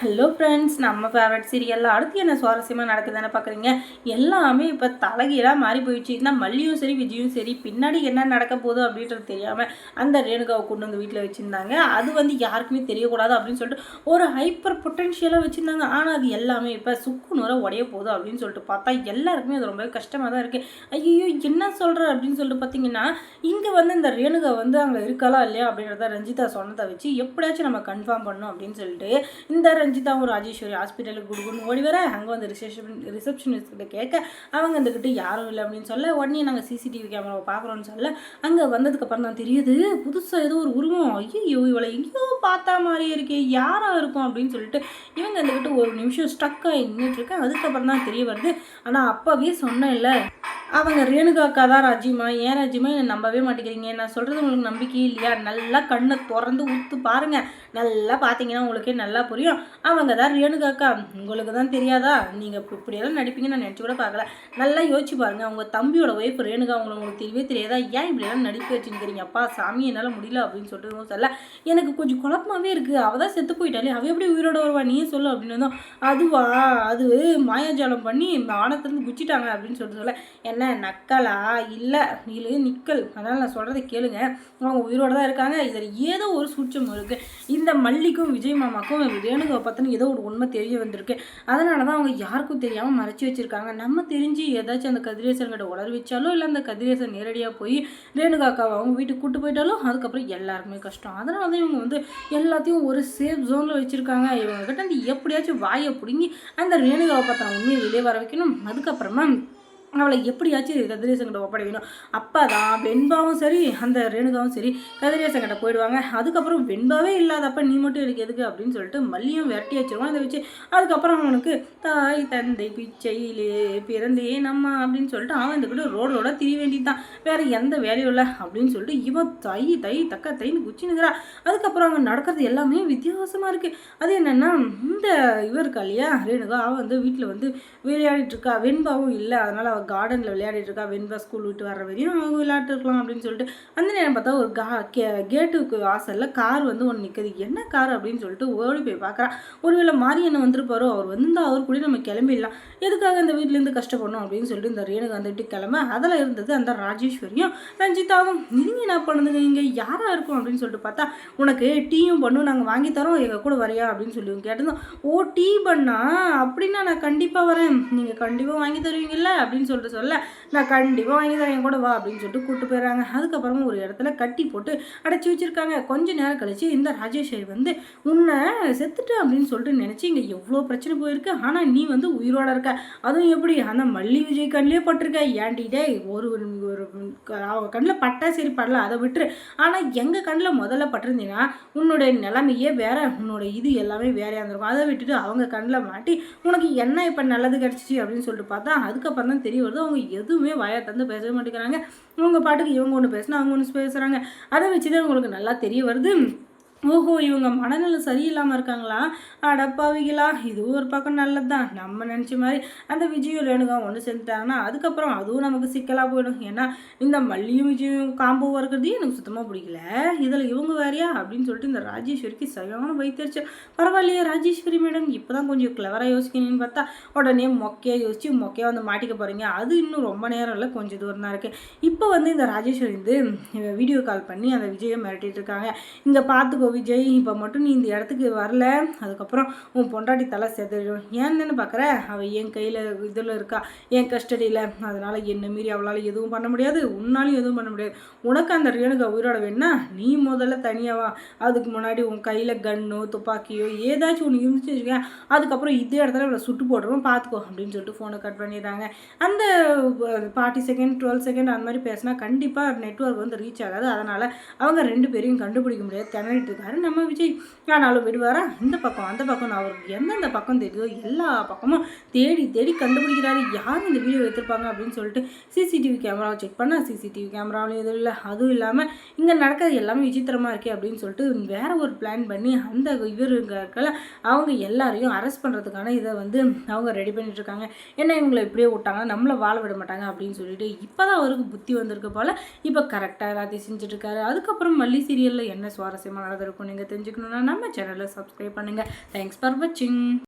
Hello friends நம்ம favourite சீரியலில் அடுத்து என்ன சுவாரஸ்யமாக நடக்குதுன்னு பார்க்குறீங்க எல்லாமே இப்போ தலைகீழாக மாறி போயிடுச்சு. இந்த மல்லியும் சரி விஜயும் சரி பின்னாடி என்ன நடக்க போகுது அப்படின்றது தெரியாமல் அந்த ரேணுகாவை கொண்டு வந்து வீட்டில் வச்சுருந்தாங்க. அது வந்து யாருக்குமே தெரியக்கூடாது அப்படின்னு சொல்லிட்டு ஒரு ஹைப்பர் பொட்டென்ஷியலாக வச்சுருந்தாங்க. ஆனால் அது எல்லாமே இப்போ சுக்கு நூறாக உடைய போதும் அப்படின்னு சொல்லிட்டு பார்த்தா எல்லாருக்குமே அது ரொம்ப கஷ்டமாக தான் இருக்குது ஐயோ என்ன சொல்கிற அப்படின்னு சொல்லிட்டு பார்த்தீங்கன்னா இங்கே வந்து இந்த ரேணுகா வந்து அங்கே இருக்காளா இல்லையா அப்படின்றத ரஞ்சிதா சொன்னதை வச்சு எப்படியாச்சும் நம்ம கன்ஃபார்ம் பண்ணணும் அப்படின்னு சொல்லிட்டு இந்த ரஞ்சிதாவும் ராஜேஸ்வரி ஹாஸ்பிட்டலுக்கு குடுக்குன்னு ஓடி வர. அங்கே வந்து ரிசப்ஷன் ரிசப்ஷனிஸ்ட் கிட்ட கேட்க அவங்க வந்துக்கிட்டு யாரும் இல்லை அப்படின்னு சொல்ல. உடனே நாங்கள் சிசிடிவி கேமராவை பார்க்குறோன்னு சொல்ல. அங்கே வந்ததுக்கப்புறம் தான் தெரியுது புதுசாக ஏதோ ஒரு உருவம். ஐயோ இவளை எங்கேயோ பார்த்தா மாதிரி இருக்கே. யாராக இருக்கும் அப்படின்னு சொல்லிட்டு இவங்க வந்துக்கிட்டு ஒரு நிமிஷம் ஸ்டக்காக நின்றுட்டு இருக்கேன் அதுக்கப்புறம் தான் தெரிய வருது. ஆனால் அப்போவே சொன்னேன்ல அவங்க ரேணுகா அக்கா தான் ராஜிமா? ஏன் ராஜிமா? என்னை நம்பவே மாட்டேங்கிறீங்க. நான் சொல்கிறது உங்களுக்கு நம்பிக்கை இல்லையா? நல்லா கண்ணை திறந்து ஊத்து பாருங்கள் நல்லா பார்த்தீங்கன்னா உங்களுக்கே நல்லா புரியும். அவங்க தான் ரேணுகா அக்கா உங்களுக்கு தான் தெரியாதா நீங்கள் இப்படியெல்லாம் நடிப்பீங்கன்னு நான் நினச்சி கூட பார்க்கல. நல்லா யோசிச்சு பாருங்கள் உங்கள் தம்பியோட ஒய்ஃப் ரேணுகா உங்களுக்கு உங்களுக்கு தெரியவே தெரியாதா? ஏன் இப்படியெல்லாம் நடிப்பு வச்சுருக்கிறீங்க? அப்பா சாமி என்னால் முடியல அப்படின்னு சொல்லிட்டு சொல்ல எனக்கு கொஞ்சம் குழப்பமாகவே இருக்குது அவள் தான் செத்து போயிட்டாலே. அவள் எப்படி உயிரோட வருவா? நீயே சொல்லு அப்படின்னு அதுவா? அது மாயாஜாலம் பண்ணி வானத்திலிருந்து குச்சிட்டாங்க அப்படின்னு சொல்லிட்டு சொல்ல. என்ன நக்கலா? இல்லை இல்லை நிக்கல். அதனால் நான் சொல்கிறத கேளுங்க. அவங்க உயிரோடு தான் இருக்காங்க. இதில் ஏதோ ஒரு சூட்சம் இருக்குது இந்த மல்லிக்கும் விஜய் மாமாக்கும் ரேணுகாவை பற்றின ஏதோ ஒரு உண்மை தெரிய வந்திருக்கு. அதனால தான் அவங்க யாருக்கும் தெரியாமல் மறைச்சி வச்சுருக்காங்க. நம்ம தெரிஞ்சு ஏதாச்சும் அந்த கதிரேசன்கிட்ட உளர் வச்சாலோ இல்லை அந்த கதிரேசன் நேரடியாக போய் ரேணுகாக்காவை அவங்க வீட்டுக்கு கூட்டு போயிட்டாலும் அதுக்கப்புறம் எல்லாருக்குமே கஷ்டம். அதனால தான் இவங்க வந்து எல்லாத்தையும் ஒரு சேஃப் ஜோனில் வச்சுருக்காங்க. இவங்க கிட்ட எப்படியாச்சும் வாயை பிடுங்கி அந்த ரேணுகாவை பார்த்தா உண்மையை வெளியே வர வைக்கணும். அதுக்கப்புறமா அவளை எப்படியாச்சும் கதிரேசங்கிட்ட ஒப்படைக்கணும் அப்போ தான் வெண்பாவும் சரி அந்த ரேணுகாவும் சரி கதிரேசங்கிட்ட போயிடுவாங்க. அதுக்கப்புறம் வெண்பாவே இல்லாதப்ப நீ மட்டும் எனக்கு எதுக்கு அப்படின்னு சொல்லிட்டு மல்லியும் விரட்டி வச்சிருவான் அதை வச்சு அதுக்கப்புறம் அவனுக்கு தாய் தந்தை பிச்சையிலே பிறந்தே நம்ம அப்படின்னு சொல்லிட்டு அவன் இந்த கூட ரோடு ரோடாக திரிய வேண்டியதுதான். வேற எந்த வேலையும் இல்லை அப்படின்னு சொல்லிட்டு இவன் தை தை தக்க தைன்னு குச்சி நிற்கிறா அதுக்கப்புறம் அவங்க நடக்கிறது எல்லாமே வித்தியாசமாக இருக்குது அது என்னென்னா இந்த இவர் இருக்கா இல்லையா ரேணுகா அவன் வந்து வீட்டில் வந்து விளையாடிட்டு இருக்கா. வெண்பாவும் இல்லை அதனால் அவள் கார்டனில் விளையாடிட்டு இருக்கா வெண்பா ஸ்கூல் விட்டு வர வரையும் அவங்க விளையாட்டு இருக்கலாம் அப்படின்னு சொல்லிட்டு அந்த நேரம் பார்த்தா ஒரு கா கே கேட்டுக்கு வாசலில் கார் வந்து ஒன்று நிற்குது என்ன கார் அப்படின்னு சொல்லிட்டு ஓடி போய் பார்க்குறா. ஒருவேளை மாரியண்ணன் வந்துருப்பாரோ அவர் வந்து அவர் கூட நம்ம கிளம்பிடலாம். எதுக்காக இந்த வீட்டிலேருந்து கஷ்டப்படணும் அப்படின்னு சொல்லிட்டு இந்த ரேணுக்கு வந்துட்டு கிளம்ப அதில் இருந்தது அந்த ராஜேஸ்வரியும் ரஞ்சிதாவும். நீங்கள் என்ன பண்ணுதுங்க இங்கே? யாராக இருக்கும் அப்படின்னு சொல்லிட்டு பார்த்தா உனக்கு டீயும் பண்ணும் நாங்கள் வாங்கி தரோம் எங்கள் கூட வரையா அப்படின்னு சொல்லி கேட்டிருந்தோம் ஓ டீ பண்ணா? அப்படின்னா நான் கண்டிப்பாக வரேன். நீங்கள் கண்டிப்பாக வாங்கி தருவீங்கல்ல? அப்படின்னு அப்படின்னு சொல்லிட்டு சொல்ல நான் கண்டிப்பாக வாங்கி தரேன் என் கூட வா அப்படின்னு சொல்லிட்டு கூப்பிட்டு போயிடுறாங்க. அதுக்கப்புறமா ஒரு இடத்துல கட்டி போட்டு அடைச்சி வச்சிருக்காங்க. கொஞ்ச நேரம் கழிச்சு இந்த ராஜேஸ்வரி வந்து உன்னை செத்துட்டு அப்படின்னு சொல்லிட்டு நினச்சி இங்கே எவ்வளோ பிரச்சனை போயிருக்கு. ஆனால் நீ வந்து உயிரோட இருக்க. அதுவும் எப்படி? அந்த மல்லி விஜய் கண்ணிலே பட்டிருக்க. ஏண்டிகிட்டே ஒரு ஒரு அவங்க கண்ணில் பட்டா சரி படல அதை விட்டுரு. ஆனால் எங்கள் கண்ணில் முதல்ல பட்டிருந்தீங்கன்னா உன்னுடைய நிலைமையே வேற உன்னோட இது எல்லாமே வேறையாக இருந்திருக்கும். அதை விட்டுட்டு அவங்க கண்ணில் மாட்டி உனக்கு என்ன இப்போ நல்லது கிடச்சிச்சு? அப்படின்னு சொல்லிட்டு பார்த்தா அதுக்கப்புறம் தான் தெரியும். தெரிய வருது அவங்க எதுவுமே வாயை தந்து பேசவே மாட்டேங்கிறாங்க. இவங்க பாட்டுக்கு இவங்க ஒன்று பேசினா அவங்க ஒன்று பேசுகிறாங்க அதை வச்சு தான் உங்களுக்கு நல்லா தெரிய வருது. ஓஹோ இவங்க மனநிலை சரியில்லாமல் இருக்காங்களா? அடப்பாவிகளா இதுவும் ஒரு பக்கம் நல்லது தான் நம்ம நினச்ச மாதிரி அந்த விஜயும் ரேணுகா ஒன்று சேர்ந்துட்டாங்கன்னா அதுக்கப்புறம் அதுவும் நமக்கு சிக்கலாக போயிடும். ஏன்னா இந்த மல்லியும் விஜயும் காம்போவாக இருக்கிறதையும் எனக்கு சுத்தமாக பிடிக்கல. இதில் இவங்க வேறையா? அப்படின்னு சொல்லிட்டு இந்த ராஜேஸ்வரிக்கு சரியான வைத்தறிச்சு பரவாயில்லையே ராஜேஸ்வரி மேடம் இப்போ தான் கொஞ்சம் கிளவராக யோசிக்கணும்னு பார்த்தா உடனே மொக்கையாக யோசிச்சு மொக்கையாக வந்து மாட்டிக்க போகிறீங்க அது இன்னும் ரொம்ப நேரம் இல்லை கொஞ்சம் தூரம் தான் இருக்குது இப்போ வந்து இந்த ராஜேஸ்வரி வந்து வீடியோ கால் பண்ணி அந்த விஜயை மிரட்டிட்டு இருக்காங்க. இங்கே பார்த்துக்கோ விஜய் இப்போ மட்டும் நீ இந்த இடத்துக்கு வரல. அதுக்கப்புறம் உன் பொண்டாட்டி தலை சேர்த்துடும் ஏன்னு பார்க்குற அவள் என் கையில் இதில் இருக்கா? என் கஸ்டடியில். அதனால் என்ன மீறி அவளால் எதுவும் பண்ண முடியாது. உன்னாலையும் எதுவும் பண்ண முடியாது. உனக்கு அந்த ரேணுகா உயிரோட வேணா நீ முதல்ல தனியாவா அதுக்கு முன்னாடி உன் கையில் கன்னோ துப்பாக்கியோ ஏதாச்சும் ஒன்று இருந்துச்சு வச்சுக்கேன் அதுக்கப்புறம் இதே இடத்துல இவளை சுட்டு போடுறோம் பார்த்துக்கோ அப்படின்னு சொல்லிட்டு ஃபோனை கட் பண்ணிடுறாங்க. அந்த ஃபார்ட்டி செகண்ட் டுவெல் செகண்ட் அந்த மாதிரி பேசினா கண்டிப்பாக நெட்ஒர்க் வந்து ரீச் ஆகாது. அதனால் அவங்க ரெண்டு பேரையும் கண்டுபிடிக்க முடியாது. திணறிட்டு இருக்காரு. நம்ம விஜய் ஆனாலும் விடுவாரா? இந்த பக்கம் அந்த பக்கம் நான் அவருக்கு எந்தெந்த பக்கம் தெரியுதோ எல்லா பக்கமும் தேடி தேடி கண்டுபிடிக்கிறாரு. யார் இந்த வீடியோ எடுத்திருப்பாங்க அப்படின்னு சொல்லிட்டு சிசிடிவி கேமராவை செக் பண்ணால் சிசிடிவி கேமராவிலும் எதுவும் இல்லை. அதுவும் இல்லாமல் இங்கே நடக்கிறது எல்லாமே விசித்திரமாக இருக்கே அப்படின்னு சொல்லிட்டு வேற ஒரு பிளான் பண்ணி அந்த இவருங்களை அவங்க எல்லாரையும் அரெஸ்ட் பண்ணுறதுக்கான இதை வந்து அவங்க ரெடி பண்ணிட்டுருக்காங்க ஏன்னா இவங்களை இப்படியே விட்டாங்க நம்மளை வாழ விட மாட்டாங்க அப்படின்னு சொல்லிட்டு இப்போ தான் அவருக்கு புத்தி வந்திருக்கு போல். இப்போ கரெக்டாக எல்லாத்தையும் செஞ்சுட்டு இருக்காரு. அதுக்கப்புறம் மல்லி சீரியலில் என்ன சுவாரஸ்யமாக நடந்திருக்கு? இருக்கும். நீங்கள் தெரிஞ்சுக்கணுன்னா நம்ம சேனலை சப்ஸ்கிரைப் பண்ணுங்கள் தேங்க்ஸ் ஃபார் வாட்சிங்